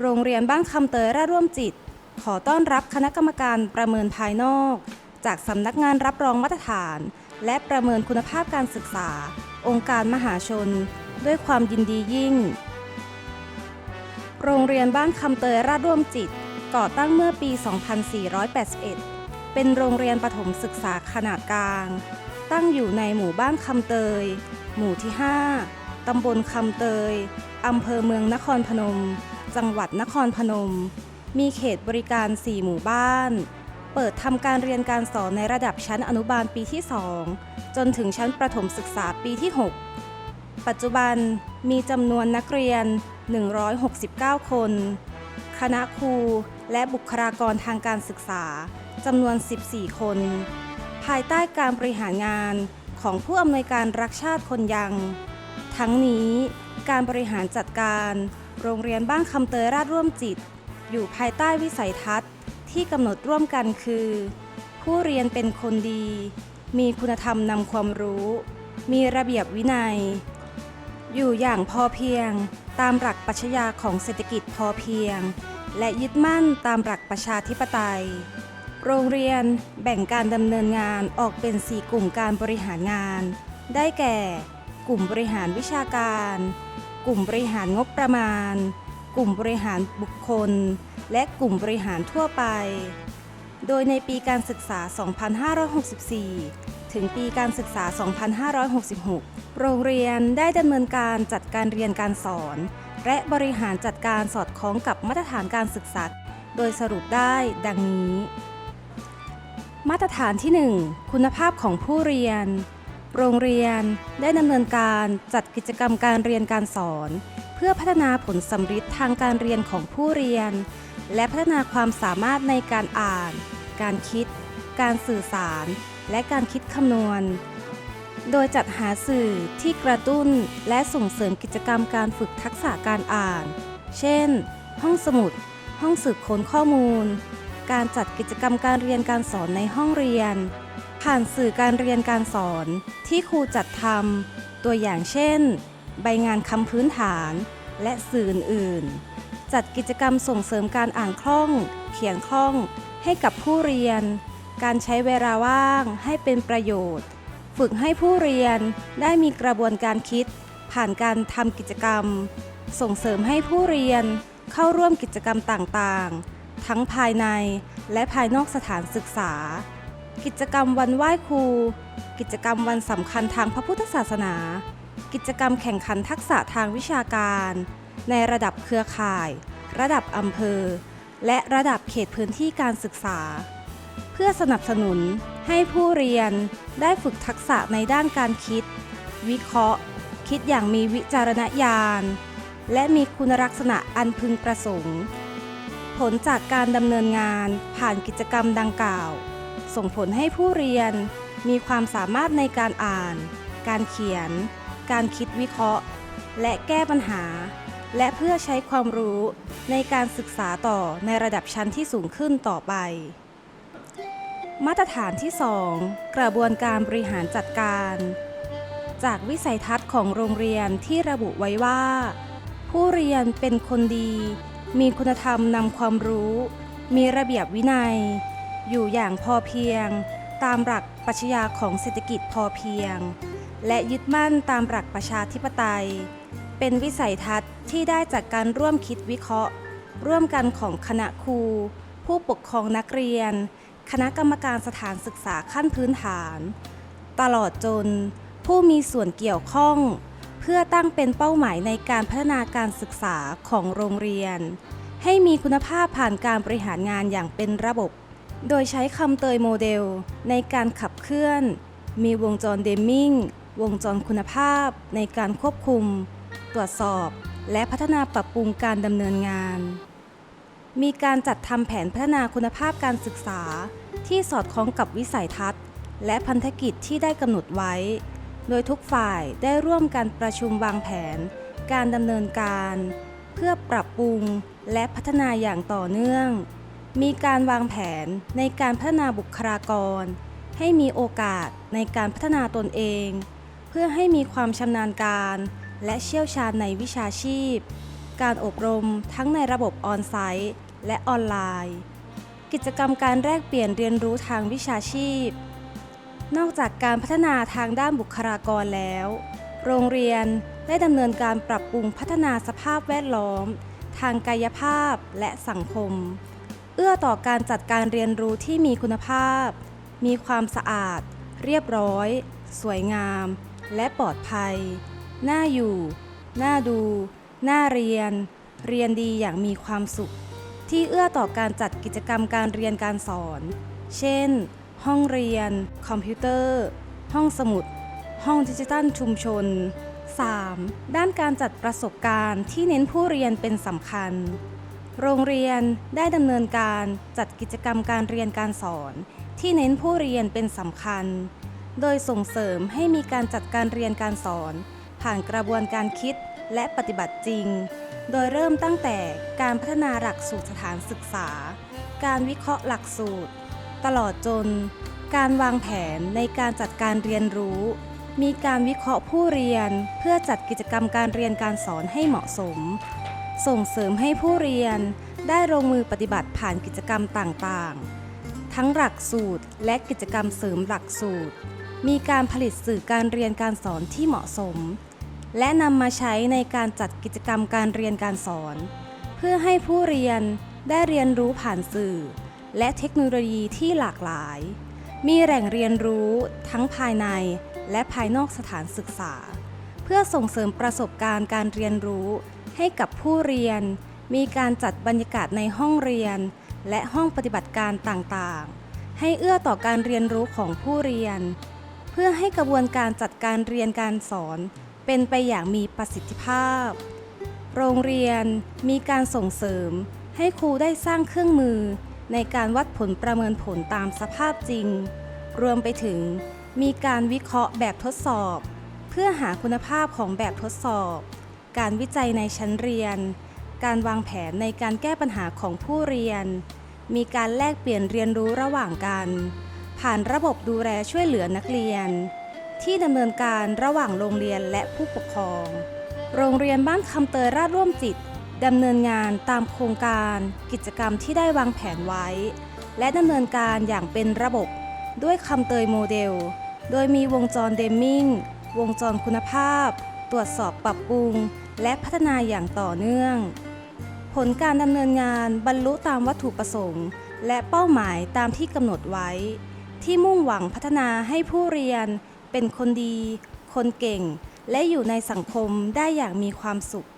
โรงเรียนบ้านคำเตยราร่วมจิต ขอต้อนรับคณะกรรมการประเมินภายนอก จากสำนักงานรับรองมาตรฐาน และประเมินคุณภาพการศึกษา องค์การมหาชน ด้วยความยินดียิ่ง โรงเรียนบ้านคำเตยราร่วมจิต ก่อตั้งเมื่อปี 2481 เป็นโรงเรียนประถมศึกษาขนาดกลาง ตั้งอยู่ในหมู่บ้านคำเตย หมู่ที่ 5ตำบลคำเตยอำเภอเมืองนครพนม จังหวัดนครพนม มีเขตบริการ 4 หมู่บ้าน เปิดทำการเรียนการสอนในระดับชั้นอนุบาลปีที่ 2 จนถึงชั้นประถมศึกษาปีที่ 6 ปัจจุบันมีจำนวนนักเรียน 169 คน คณะครูและบุคลากรทางการศึกษาจำนวน 14 คน ภายใต้การบริหารงานของผู้อำนวยการรักชาติคนยัง ทั้งนี้การบริหารจัดการ โรงเรียนบ้านคำเตยราชร่วมจิต อยู่ภายใต้วิสัยทัศน์ที่กำหนดร่วมกันคือ ผู้เรียนเป็นคนดี มีคุณธรรมนำความรู้ มีระเบียบวินัย อยู่อย่างพอเพียง ตามหลักปรัชญาของเศรษฐกิจพอเพียง และยึดมั่นตามหลักประชาธิปไตย โรงเรียนแบ่งการดำเนินงานออกเป็น 4 กลุ่มการบริหารงาน ได้แก่ กลุ่มบริหารวิชาการ กลุ่มบริหารงบประมาณ กลุ่มบริหารบุคคล และกลุ่มบริหารทั่วไป โดยในปีการศึกษา 2564 ถึงปีการศึกษา 2566 โรงเรียนได้ดำเนินการจัดการเรียนการสอน และบริหารจัดการสอดคล้องกับมาตรฐานการศึกษา โดยสรุปได้ดังนี้ มาตรฐานที่ 1 คุณภาพของผู้เรียน โรงเรียนได้ดำเนินการจัดกิจกรรมการเรียนการสอน เพื่อพัฒนาผลสำฤทธิ์ทางการเรียนของผู้เรียน และพัฒนาความสามารถในการอ่าน การคิด การสื่อสาร และการคิดคำนวณ โดยจัดหาสื่อที่กระตุ้นและส่งเสริมกิจกรรมการฝึกทักษะการอ่าน เช่น ห้องสมุด ห้องสืบค้นข้อมูล การจัดกิจกรรมการเรียนการสอนในห้องเรียน ผ่านสื่อการเรียนการสอนที่ครูจัดทำตัวอย่างเช่น ใบงานคำพื้นฐานและสื่ออื่นๆ จัดกิจกรรมส่งเสริมการอ่านคล่อง เขียนคล่องให้กับผู้เรียน การใช้เวลาว่างให้เป็นประโยชน์ ฝึกให้ผู้เรียนได้มีกระบวนการคิด ผ่านการทำกิจกรรม ส่งเสริมให้ผู้เรียนเข้าร่วมกิจกรรมต่างๆ ทั้งภายในและภายนอกสถานศึกษา กิจกรรมวันไหว้ครู กิจกรรมวันสำคัญทางพระพุทธศาสนา กิจกรรมแข่งขันทักษะทางวิชาการ ในระดับเครือข่าย ระดับอำเภอ และระดับเขตพื้นที่การศึกษา เพื่อสนับสนุนให้ผู้เรียนได้ฝึกทักษะในด้านการคิด วิเคราะห์ คิดอย่างมีวิจารณญาณ และมีคุณลักษณะอันพึงประสงค์ ผลจากการดำเนินงานผ่านกิจกรรมดังกล่าว ส่งผลให้ผู้เรียน มีความสามารถในการอ่าน การเขียน การคิดวิเคราะห์ และแก้ปัญหา และเพื่อใช้ความรู้ในการศึกษาต่อในระดับชั้นที่สูงขึ้นต่อไป มาตรฐานที่ 2 กระบวนการบริหารจัดการ จากวิสัยทัศน์ของโรงเรียนที่ระบุไว้ว่า ผู้เรียนเป็นคนดี มีคุณธรรมนำความรู้ มีระเบียบวินัย อยู่อย่างพอเพียง ตามหลักปรัชญาของเศรษฐกิจพอเพียง และยึดมั่นตามหลักประชาธิปไตย เป็นวิสัยทัศน์ที่ได้จากการร่วมคิดวิเคราะห์ ร่วมกันของคณะครู ผู้ปกครองนักเรียน คณะกรรมการสถานศึกษาขั้นพื้นฐาน ตลอดจนผู้มีส่วนเกี่ยวข้อง เพื่อตั้งเป็นเป้าหมายในการพัฒนาการศึกษาของโรงเรียน ให้มีคุณภาพผ่านการบริหารงานอย่างเป็นระบบ โดยใช้คำเตยโมเดล ในการขับเคลื่อน มีวงจรเดมมิงวงจรคุณภาพ ในการควบคุม ตรวจสอบ และพัฒนาปรับปรุงการดำเนินงาน มีการจัดทำแผนพัฒนาคุณภาพการศึกษา ที่สอดคล้องกับวิสัยทัศน์ และพันธกิจที่ได้กำหนดไว้ โดยทุกฝ่ายได้ร่วมกันประชุมวางแผน การดำเนินการ เพื่อปรับปรุงและพัฒนาอย่างต่อเนื่อง มีการวางแผนในการพัฒนาบุคลากร ให้มีโอกาสในการพัฒนาตนเอง เพื่อให้มีความชำนาญการ และเชี่ยวชาญในวิชาชีพ การอบรมทั้งในระบบออนไซต์และออนไลน์ กิจกรรมการแลกเปลี่ยนเรียนรู้ทางวิชาชีพ นอกจากการพัฒนาทางด้านบุคลากรแล้ว โรงเรียนได้ดำเนินการปรับปรุงพัฒนาสภาพแวดล้อม ทางกายภาพและสังคม เอื้อต่อการจัดการเรียนรู้ที่มีคุณภาพ มีความสะอาด เรียบร้อย สวยงาม และปลอดภัย น่าอยู่ น่าดู น่าเรียน เรียนดีอย่างมีความสุข ที่เอื้อต่อการจัดกิจกรรมการเรียนการสอน เช่น ห้องเรียน คอมพิวเตอร์ ห้องสมุด ห้องดิจิทัลชุมชน 3. ด้านการจัดประสบการณ์ที่เน้นผู้เรียนเป็นสำคัญ โรงเรียนได้ดำเนินการจัดกิจกรรมการเรียนการสอน ที่เน้นผู้เรียนเป็นสำคัญ โดยส่งเสริมให้มีการจัดการเรียนการสอน ผ่านกระบวนการคิดและปฏิบัติจริง โดยเริ่มตั้งแต่การพัฒนาหลักสูตรสถานศึกษา การวิเคราะห์หลักสูตร ตลอดจน การวางแผนในการจัดการเรียนรู้ มีการวิเคราะห์ผู้เรียนเพื่อจัดกิจกรรมการเรียนการสอนให้เหมาะสม ส่งเสริมให้ผู้เรียนได้ลงมือปฏิบัติผ่านกิจกรรมต่างๆ ทั้งหลักสูตรและกิจกรรมเสริมหลักสูตร มีการผลิตสื่อการเรียนการสอนที่เหมาะสม และนำมาใช้ในการจัดกิจกรรมการเรียนการสอน เพื่อให้ผู้เรียนได้เรียนรู้ผ่านสื่อ และเทคโนโลยีที่หลากหลาย มีแหล่งเรียนรู้ทั้งภายในและภายนอกสถานศึกษา เพื่อส่งเสริมประสบการณ์การเรียนรู้ ให้กับผู้เรียน มีการจัดบรรยากาศในห้องเรียน และห้องปฏิบัติการต่างๆ ให้เอื้อต่อการเรียนรู้ของผู้เรียน เพื่อให้กระบวนการจัดการเรียนการสอน เป็นไปอย่างมีประสิทธิภาพ โรงเรียนมีการส่งเสริม ให้ครูได้สร้างเครื่องมือ ในการวัดผลประเมินผลตามสภาพจริง รวมไปถึง มีการวิเคราะห์แบบทดสอบ เพื่อหาคุณภาพของแบบทดสอบ การวิจัยในชั้นเรียน การวางแผนในการแก้ปัญหาของผู้เรียน มีการแลกเปลี่ยนเรียนรู้ระหว่างกัน ผ่านระบบดูแลช่วยเหลือนักเรียน ที่ดำเนินการระหว่างโรงเรียนและผู้ปกครอง โรงเรียนบ้านคำเตยราชร่วมจิตดำเนินงานตามโครงการกิจกรรมที่ได้วางแผนไว้ และดำเนินการอย่างเป็นระบบด้วยคำเตยโมเดล โดยมีวงจรเดมมิง วงจรคุณภาพ ตรวจสอบปรับปรุง และพัฒนาอย่างต่อเนื่อง ผลการดำเนินงานบรรลุตามวัตถุประสงค์ และเป้าหมายตามที่กำหนดไว้ ที่มุ่งหวังพัฒนาให้ผู้เรียนเป็นคนดี คนเก่ง และอยู่ในสังคมได้อย่างมีความสุข